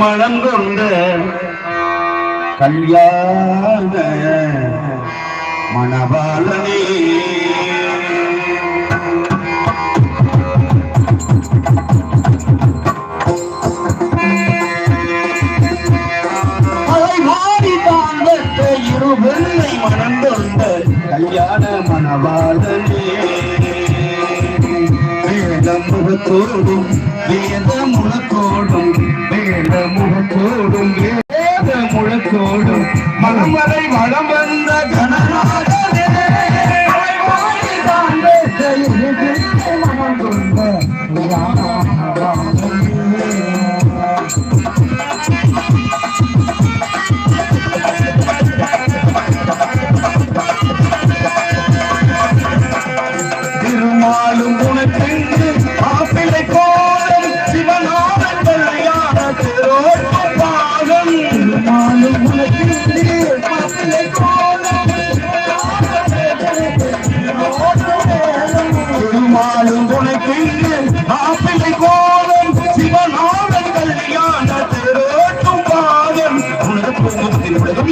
மனம் மணங்கொண்ட கல்யாண மணவாளனே. அலை மாறி தான் மணந்தொண்ட கல்யாண மணவாளனே. வேத முகத்தோடும் வேத முழக்கோடும் வேத முழக்கோடும் மனம் வரை வளம் வந்த கணநாதனே மனம் கொண்ட திருமாலும் உனக்கென்று மாப்பிள்ளை கோலம் சிவனான கல்யாண திருவோட்டும் பாகம் அந்த முகத்தில் உலகம்